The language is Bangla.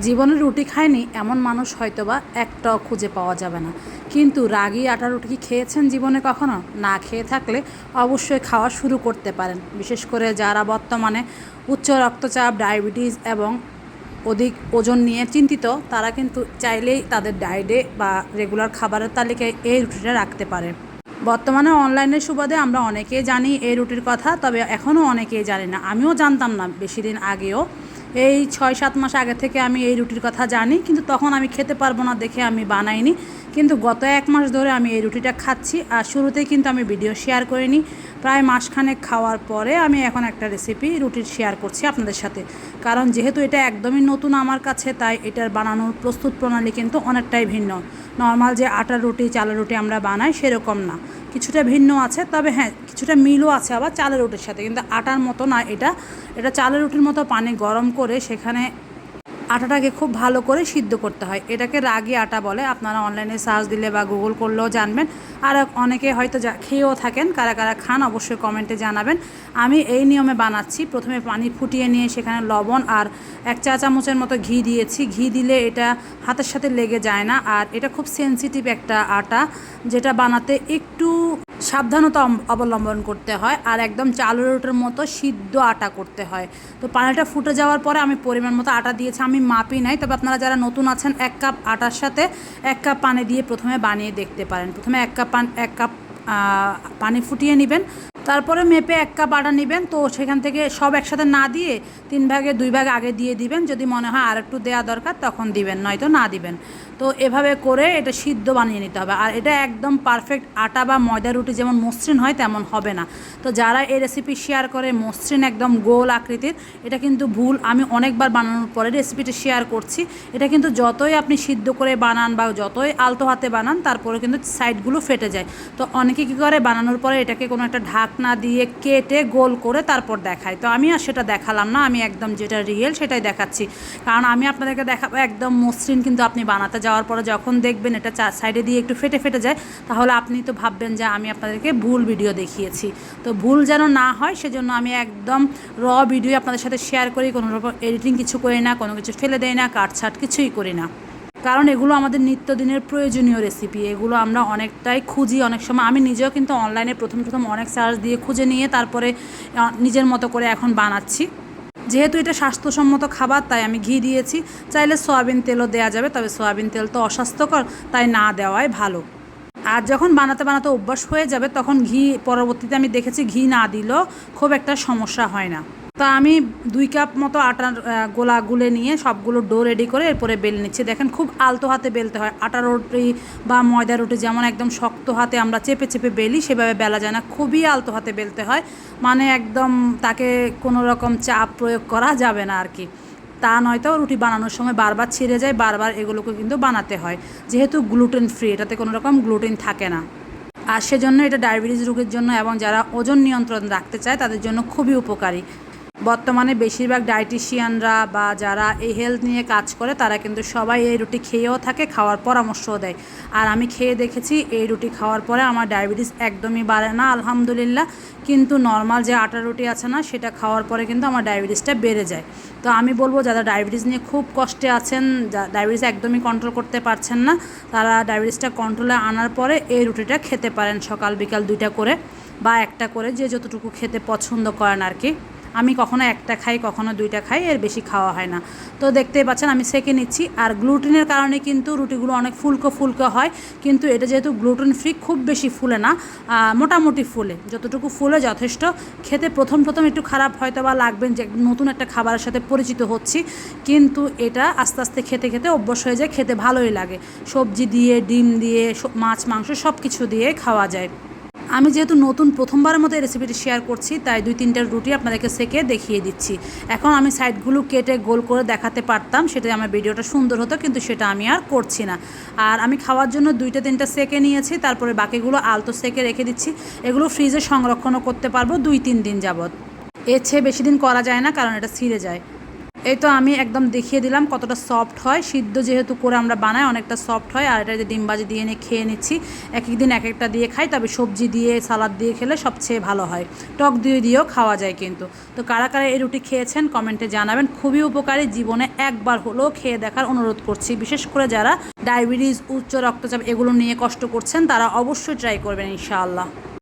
জীবনে রুটি খায়নি, এমন মানুষ হয়তোবা একটাও খুঁজে পাওয়া যাবে না। কিন্তু রাগি আটা রুটি কি খেয়েছেন জীবনে কখনো? না খেয়ে থাকলে অবশ্যই খাওয়া শুরু করতে পারেন। বিশেষ করে যারা বর্তমানে উচ্চ রক্তচাপ, ডায়াবেটিস এবং অধিক ওজন নিয়ে চিন্তিত, তারা কিন্তু চাইলেই তাদের ডায়েটে বা রেগুলার খাবারের তালিকায় এই রুটিটা রাখতে পারে। বর্তমানে অনলাইনের সুবাদে আমরা অনেকেই জানি এই রুটির কথা, তবে এখনও অনেকেই জানি না। আমিও জানতাম না বেশি দিন আগেও এই ছয় সাত মাস আগে থেকে আমি এই রুটির কথা জানি, কিন্তু তখন আমি খেতে পারব না দেখে আমি বানাইনি। কিন্তু গত এক মাস ধরে আমি এই রুটিটা খাচ্ছি আর শুরুতেই কিন্তু আমি ভিডিও শেয়ার করিনি। প্রায় মাসখানেক খাওয়ার পরে আমি এখন একটা রেসিপি রুটির শেয়ার করছি আপনাদের সাথে। কারণ যেহেতু এটা একদমই নতুন আমার কাছে, তাই এটার বানানোর প্রস্তুত প্রণালী কিন্তু অনেকটাই ভিন্ন। নর্মাল যে আটার রুটি, চালের রুটি আমরা বানাই সেরকম না। কিছুটা ভিন্ন আছে, তবে হ্যাঁ কিছুটা মিলও আছে আবার চালের রুটির সাথে। কিন্তু আটার মতো না এটা। এটা চালের রুটির মতো পানি গরম করে সেখানে আটাটাকে খুব ভালো করে সিদ্ধ করতে হয়। এটাকে রাগি আটা বলে। আপনারা অনলাইনে সার্চ দিলে বা গুগল করলেও জানবেন। আর অনেকে হয়তো যা খেয়েও থাকেন, কারা কারা খান অবশ্যই কমেন্টে জানাবেন। আমি এই নিয়মে বানাচ্ছি। প্রথমে পানি ফুটিয়ে নিয়ে সেখানে লবণ আর এক চা চামচের মতো ঘি দিয়েছি। ঘি দিলে এটা হাতের সাথে লেগে যায় না। আর এটা খুব সেনসিটিভ একটা আটা, যেটা বানাতে একটু সাবধানতা অবলম্বন করতে হয় আর একদম চালু রুটের মতো সিদ্ধ আটা করতে হয়। তো পানিটা ফুটে যাওয়ার পরে আমি পরিমাণ মতো আটা দিয়েছি, আমি মাপি নাই, তবে আপনারা যারা নতুন আছেন, এক কাপ আটার সাথে এক কাপ পানি দিয়ে প্রথমে বানিয়ে দেখতে পারেন। প্রথমে এক কাপ পান এক কাপ পানি ফুটিয়ে নেবেন। তারপরে মেপে এক কাপ আটা নেবেন। তো সেখান থেকে সব একসাথে না দিয়ে তিন ভাগে, দুই ভাগ আগে দিয়ে দিবেন। যদি মনে হয় আর একটু দেওয়া দরকার, তখন দিবেন, নয়তো না দিবেন। তো এভাবে করে এটা সিদ্ধ বানিয়ে নিতে হবে। আর এটা একদম পারফেক্ট আটা বা ময়দা রুটি যেমন মসৃণ হয়, তেমন হবে না। তো যারা এই রেসিপি শেয়ার করে, মসৃণ একদম গোল আকৃতির, এটা কিন্তু ভুল। আমি অনেকবার বানানোর পরে রেসিপিটা শেয়ার করছি। এটা কিন্তু যতই আপনি সিদ্ধ করে বানান বা যতই আলতো হাতে বানান, তারপরে কিন্তু সাইডগুলো ফেটে যায়। তো অনেকে কী করে, বানানোর পরে এটাকে কোনো একটা ঢাকনা দিয়ে কেটে গোল করে তারপর দেখায়। তো আমি আর সেটা দেখালাম না, আমি একদম যেটা রিয়েল সেটাই দেখাচ্ছি। কারণ আমি আপনাদেরকে দেখাবো, একদম মসৃণ কিন্তু আপনি বানাতে যাওয়ার পরে যখন দেখবেন এটা চা সাইডে দিয়ে একটু ফেটে ফেটে যায়, তাহলে আপনি তো ভাববেন যে আমি আপনাদেরকে ভুল ভিডিও দেখিয়েছি। তো ভুল যেন না হয়, সেজন্য আমি একদম র ভিডিও আপনাদের সাথে শেয়ার করি, কোনো রকম এডিটিং কিছু করি না, কোনো কিছু ফেলে দেয় না, কাটছাট কিছুই করি না। কারণ এগুলো আমাদের নিত্যদিনের প্রয়োজনীয় রেসিপি এগুলো আমরা অনেকটাই খুঁজি অনেক সময়। আমি নিজেও কিন্তু অনলাইনে প্রথম প্রথম অনেক সার্চ দিয়ে খুঁজে নিয়ে তারপরে নিজের মতো করে এখন বানাচ্ছি। যেহেতু এটা স্বাস্থ্যসম্মত খাবার, তাই আমি ঘি দিয়েছি। চাইলে সয়াবিন তেলও দেওয়া যাবে, তবে সয়াবিন তেল তো অস্বাস্থ্যকর, তাই না দেওয়াই ভালো। আর যখন বানাতে বানাতে অভ্যাস হয়ে যাবে, তখন ঘি পরবর্তীতে আমি দেখেছি ঘি না দিলেও খুব একটা সমস্যা হয় না। তা আমি দুই কাপ মতো আটার গোলা গুলে নিয়ে সবগুলো ডো রেডি করে এরপরে বেলে নিচ্ছি। দেখেন খুব আলতো হাতে বেলতে হয়। আটা রুটি বা ময়দা রুটি যেমন একদম শক্ত হাতে আমরা চেপে চেপে বেলি, সেভাবে বেলা যায় না। খুবই আলতো হাতে বেলতে হয়। মানে একদম তাকে কোনো রকম চাপ প্রয়োগ করা যাবে না আর কি তা নয়তো রুটি বানানোর সময় বারবার ছিঁড়ে যায়, বারবার এগুলোকে কিন্তু বানাতে হয়। যেহেতু গ্লুটেন ফ্রি, এটাতে কোনো রকম গ্লুটেন থাকে না। আর সেজন্য এটা ডায়াবেটিস রোগের জন্য এবং যারা ওজন নিয়ন্ত্রণ রাখতে চায়, তাদের জন্য খুবই উপকারী। বর্তমানে বেশিরভাগ ডায়েটিশিয়ানরা বা যারা এই হেলথ নিয়ে কাজ করে, তারা কিন্তু সবাই এই রুটি খেয়েও থাকে, খাওয়ার পরামর্শও দেয়। আর আমি খেয়ে দেখেছি, এই রুটি খাওয়ার পরে আমার ডায়াবেটিস একদমই বাড়ে না, আলহামদুলিল্লাহ। কিন্তু নর্মাল যে আটা রুটি আছে না, সেটা খাওয়ার পরে কিন্তু আমার ডায়াবেটিসটা বেড়ে যায়। তো আমি বলব, যারা ডায়াবেটিস নিয়ে খুব কষ্টে আছেন ডায়াবেটিস একদমই কন্ট্রোল করতে পারছেন না, তারা ডায়াবেটিসটা কন্ট্রোলে আনার পরে এই রুটিটা খেতে পারেন সকাল বিকাল দুইটা করে বা একটা করে, যে যতটুকু খেতে পছন্দ করেন আর কি। আমি কখনো একটা খাই, কখনো দুইটা খাই, এর বেশি খাওয়া হয় না। তো দেখতেই পাচ্ছেন, আমি সেকে নিচ্ছি। আর গ্লুটিনের কারণে কিন্তু রুটিগুলো অনেক ফুলকো ফুলকো হয়, কিন্তু এটা যেহেতু গ্লুটেন ফ্রি খুব বেশি ফুলে না মোটামুটি ফুলে। যতটুকু ফুলে যথেষ্ট। খেতে প্রথম প্রথম একটু খারাপ হয়তো বা লাগবেন যে নতুন একটা খাবারের সাথে পরিচিত হচ্ছি, কিন্তু এটা আস্তে আস্তে খেতে খেতে অভ্যাস হয়ে যায়, খেতে ভালোই লাগে। সবজি দিয়ে, ডিম দিয়ে মাছ, মাংস সব কিছু দিয়ে খাওয়া যায়। আমি যেহেতু নতুন প্রথমবারের মতো এই রেসিপিটি শেয়ার করছি, তাই দুই তিনটা রুটি আপনাদেরকে সেকে দেখিয়ে দিচ্ছি। এখন আমি সাইডগুলো কেটে গোল করে দেখাতে পারতাম সেটাই আমার ভিডিওটা সুন্দর হতো, কিন্তু সেটা আমি আর করছি না। আর আমি খাওয়ার জন্য দুইটা তিনটা সেকে নিয়েছি, তারপরে বাকিগুলো আলতো সেকে রেখে দিচ্ছি। এগুলো ফ্রিজে সংরক্ষণও করতে পারব দুই তিন দিন যাবত এর চেয়ে বেশি দিন করা যায় না, কারণ এটা ছিঁড়ে যায়। এই তো আমি একদম দেখিয়ে দিলাম কতটা সফট হয়। সিদ্ধ যেহেতু করে আমরা বানাই, অনেকটা সফট হয়। আর এটা যে ডিমবাজি দিয়ে নিয়ে খেয়ে নিচ্ছি, এক এক দিন এক একটা দিয়ে খাই, তবে সবজি দিয়ে, সালাদ দিয়ে খেলে সবচেয়ে ভালো হয়। টক দিয়ে দিয়েও খাওয়া যায় কিন্তু। তো কারা কারা এই রুটি খেয়েছেন কমেন্টে জানাবেন। খুবই উপকারী, জীবনে একবার হলেও খেয়ে দেখার অনুরোধ করছি। বিশেষ করে যারা ডায়াবেটিস, উচ্চ রক্তচাপ এগুলো নিয়ে কষ্ট করছেন, তারা অবশ্যই ট্রাই করবেন ইনশাআল্লাহ।